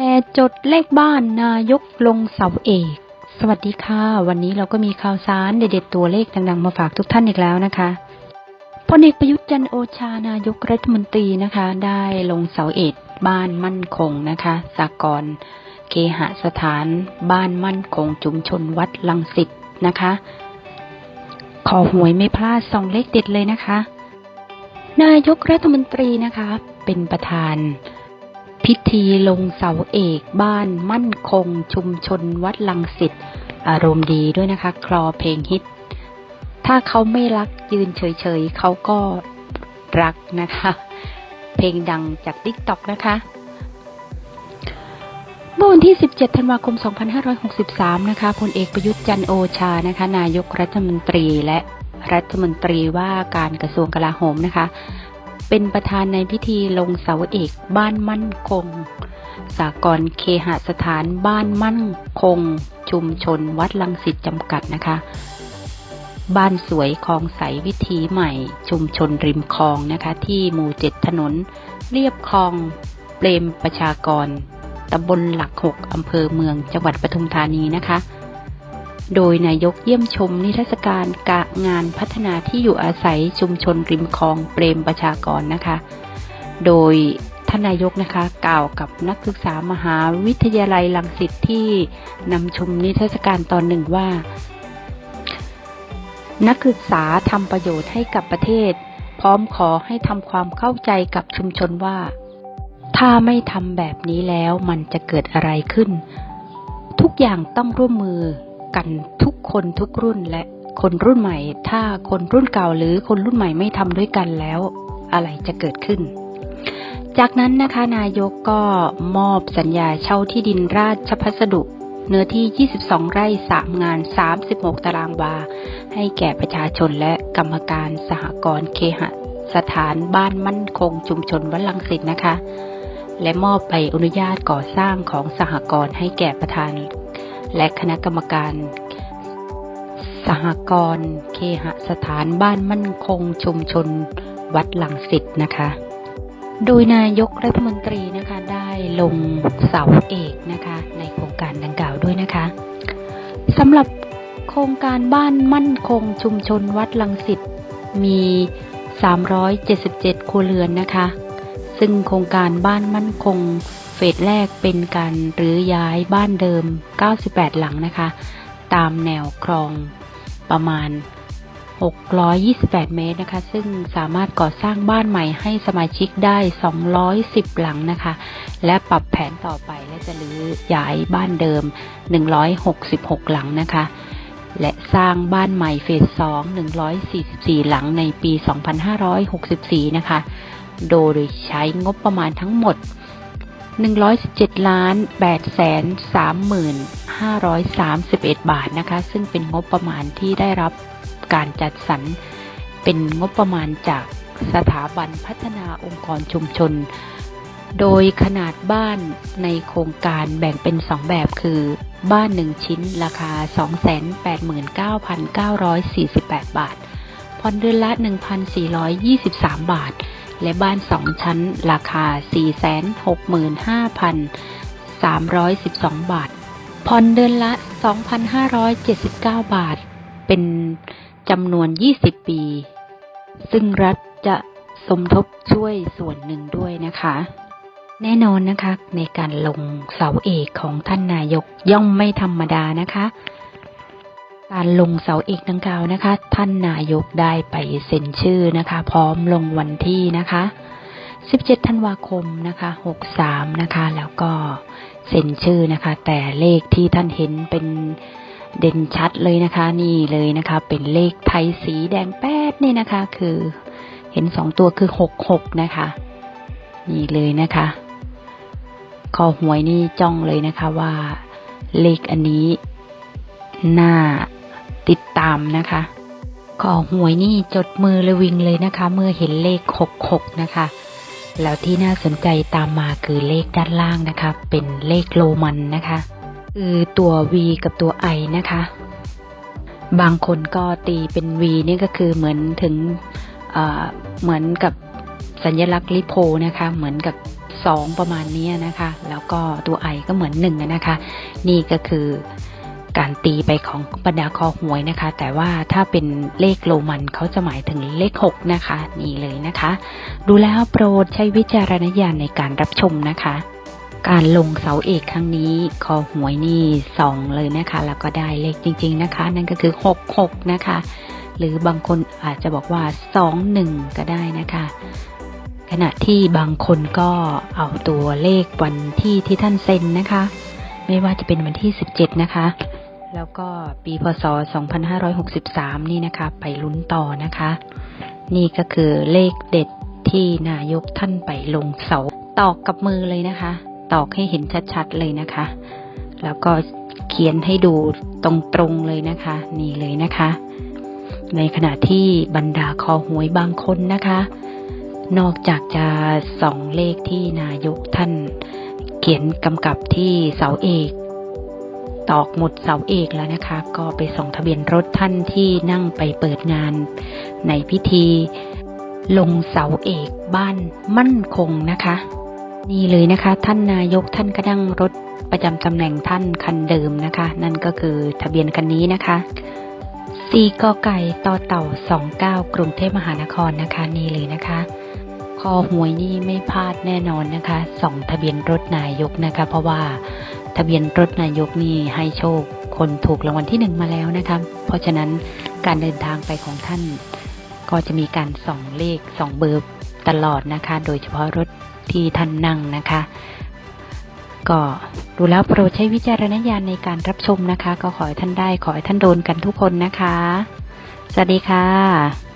แห่จดเลขบ้านนายกลงเสาเอก สวัสดีค่ะ วันนี้เราก็มีข่าวสารเด็ดๆตัวเลขดังๆ มาฝากทุกท่านอีกแล้วนะคะพลเอกประยุทธ์จันโอชานายกรัฐมนตรีนะคะ ได้ลงเสาเอกบ้านมั่นคงนะคะสากรเคหสถาน บ้านมั่นคงชุมชนวัดลังสิตนะคะ ขอหวยไม่พลาดสองเลขเด็ดเลยนะคะ นายกรัฐมนตรีนะคะ เป็นประธาน พิธีลงเสาเอกบ้านมั่นคง ชุมชนวัดลังสิตอารมณ์ดีด้วยนะคะ คลอเพลงฮิต ถ้าเขาไม่รักยืนเฉยๆเขาก็รักนะคะ เพลงดังจาก t ิ k t o k นะคะ เมื่อวันที่ 17 ธันวาคม 2563 นะคะพลเอกประยุทธ์จันโอชานะคะ นายกรัฐมนตรีและรัฐมนตรีว่าการกระทรวงกลาโหมนะคะ เป็นประธานในพิธีลงเสาเอกบ้านมั่นคง สากรณ์เคหสถานบ้านมั่นคง ชุมชนวัดลังสิตจำกัดนะคะ บ้านสวยคลองใสวิถีใหม่ ชุมชนริมคลองนะคะ ที่หมู่เจ็ดถนน เรียบคลองเปรมประชากรตำบลหลักหกอำเภอเมืองจังหวัดปทุมธานีนะคะ โดยนายกเยี่ยมชมนิทรรศการกะงานพัฒนาที่อยู่อาศัยชุมชนริมคลองเปรมประชากรนะคะ โดยท่านนายกนะคะกล่าวกับนักศึกษามหาวิทยาลัยลังสิตที่นำชมนิทรรศการตอนหนึ่งว่า นักศึกษาทำประโยชน์ให้กับประเทศ พร้อมขอให้ทำความเข้าใจกับชุมชนว่า ถ้าไม่ทำแบบนี้แล้วมันจะเกิดอะไรขึ้น ทุกอย่างต้องร่วมมือ กันทุกคนทุกรุ่นและคนรุ่นใหม่ ถ้าคนรุ่นเก่าหรือคนรุ่นใหม่ไม่ทำด้วยกันแล้ว อะไรจะเกิดขึ้น จากนั้นนะคะนายกก็มอบสัญญาเช่าที่ดินราชพัสดุเนื้อที่ 22 ไร่ 3 งาน 36 ตารางวา ให้แก่ประชาชนและกรรมการสหกรณ์เคหสถานบ้านมั่นคงชุมชนวัดลังสิตนะคะ และมอบใบอนุญาตก่อสร้างของสหกรณ์ให้แก่ประธาน และคณะกรรมการ สหกรณ์เคหสถานบ้านมั่นคงชุมชน วัดหลังสิตนะคะ โดยนายกรัฐมนตรีนะคะได้ลงเสาเอกนะคะในโครงการดังกล่าวด้วยนะคะสำหรับโครงการบ้านมั่นคงชุมชนวัดลังสิตมี 377 ครัวเรือนนะคะ ซึ่งโครงการบ้านมั่นคง เฟสแรกเป็นการรื้อย้ายบ้านเดิม 98 หลังนะคะ ตามแนวคลองประมาณ 628 เมตรนะคะ ซึ่งสามารถก่อสร้างบ้านใหม่ให้สมาชิกได้ 210 หลังนะคะ และปรับแผนต่อไปและจะรื้อย้ายบ้านเดิม 166 หลังนะคะ และสร้างบ้านใหม่เฟส 2 144 หลังในปี 2564 นะคะ โดยใช้งบประมาณทั้งหมด 117ล้าน8แสน35,531 บาทนะคะ ซึ่งเป็นงบประมาณที่ได้รับการจัดสรรเป็นงบประมาณจากสถาบันพัฒนาองค์กรชุมชน โดยขนาดบ้านในโครงการแบ่งเป็น 2 แบบคือ บ้าน 1 ชิ้นราคา 289,948 บาท ผ่อนเดือนละ 1,423 บาท และบ้าน 2 ชั้น ราคา 465,312 บาท ผ่อนเดือนละ 2,579 บาท เป็นจำนวน 20 ปี ซึ่งรัฐจะสมทบช่วยส่วนหนึ่งด้วยนะคะ แน่นอนนะคะ ในการลงเสาเอกของท่านนายกย่อมไม่ธรรมดานะคะ การลงเสาเอกดังกล่าวนะคะ ท่านนายกได้ไปเซ็นชื่อนะคะ พร้อมลงวันที่นะคะ 17 ธันวาคมนะคะ 63 นะคะ แล้วก็เซ็นชื่อนะคะ แต่เลขที่ท่านเห็นเป็นเด่นชัดเลยนะคะ นี่เลยนะคะ เป็นเลขไทยสีแดงแป๊ดนี่นะคะ คือเห็นสองตัวคือ 66 นะคะ นี่เลยนะคะคอหวยนี่จ้องเลยนะคะว่าเลขอันนี้หน่า ตามนะคะคอหวยนี่จดมือเลยวิงเลยนะคะ เมื่อเห็นเลข 66 นะคะ แล้วที่น่าสนใจตามมาคือเลขด้านล่างนะคะ เป็นเลขโรมันนะคะ คือตัว V กับตัว I นะคะ บางคนก็ตีเป็น V นี่ก็คือเหมือนถึงเหมือนกับสัญลักษณ์ลิโพนะคะ เหมือนกับสองประมาณนี้นะคะ แล้วก็ตัวไอก็เหมือนหนึ่งอะนะคะ นี่ก็คือ การตีไปของบรรดาคอหวยนะคะ แต่ว่าถ้าเป็นเลขโรมันเขาจะหมายถึงเลข 6 นะคะ นี่เลยนะคะ ดูแล้วโปรดใช้วิจารณญาณในการรับชมนะคะ การลงเสาเอกครั้งนี้คอหวยนี่สองเลยนะคะ แล้วก็ได้เลขจริง ๆนะคะ นั่นก็คือ 66 นะคะ หรือบางคนอาจจะบอกว่า 21 ก็ได้นะคะขณะที่บางคนก็เอาตัวเลขวันที่ที่ท่านเซ็นนะคะ ไม่ว่าจะเป็นวันที่ 17 นะคะ แล้วก็ปีพศ 2563 นี่นะคะ ไปลุ้นต่อนะคะ นี่ก็คือเลขเด็ดที่นายกท่านไปลงเสาตอกกับมือเลยนะคะ ตอกให้เห็นชัดๆเลยนะคะ แล้วก็เขียนให้ดูตรงๆเลยนะคะ นี่เลยนะคะ ในขณะที่บรรดาคอหวยบางคนนะคะ นอกจากจะส่องเลขที่นายกท่าน เขียนกำกับที่เสาเอก ตอกหมดเสาเอกแล้วนะคะ ก็ไปส่องทะเบียนรถท่านที่นั่งไปเปิดงาน ในพิธี ลงเสาเอกบ้านมั่นคงนะคะ นี่เลยนะคะ ท่านนายกท่านก็นั่งรถประจำตำแหน่งท่านคันเดิมนะคะ นั่นก็คือทะเบียนคันนี้นะคะสีกอไก่ต่อเต่าสองเก้ากรุงเทพมหานครนะคะนี่เลยนะคะคอหวยนี่ไม่พลาดแน่นอนนะคะสองทะเบียนรถนายกนะคะ เพราะว่า ทะเบียนรถนายกนี่ให้โชค คนถูกรางวัลที่หนึ่งมาแล้วนะคะ เพราะฉะนั้นการเดินทางไปของท่าน ก็จะมีการส่องเลขส่องเบอร์ตลอดนะคะ โดยเฉพาะรถที่ท่านนั่งนะคะ ก็ดูแล้วโปรดใช้วิจารณญาณในการรับชมนะคะ ก็ขอให้ท่านได้ขอให้ท่านโดนกันทุกคนนะคะ สวัสดีค่ะ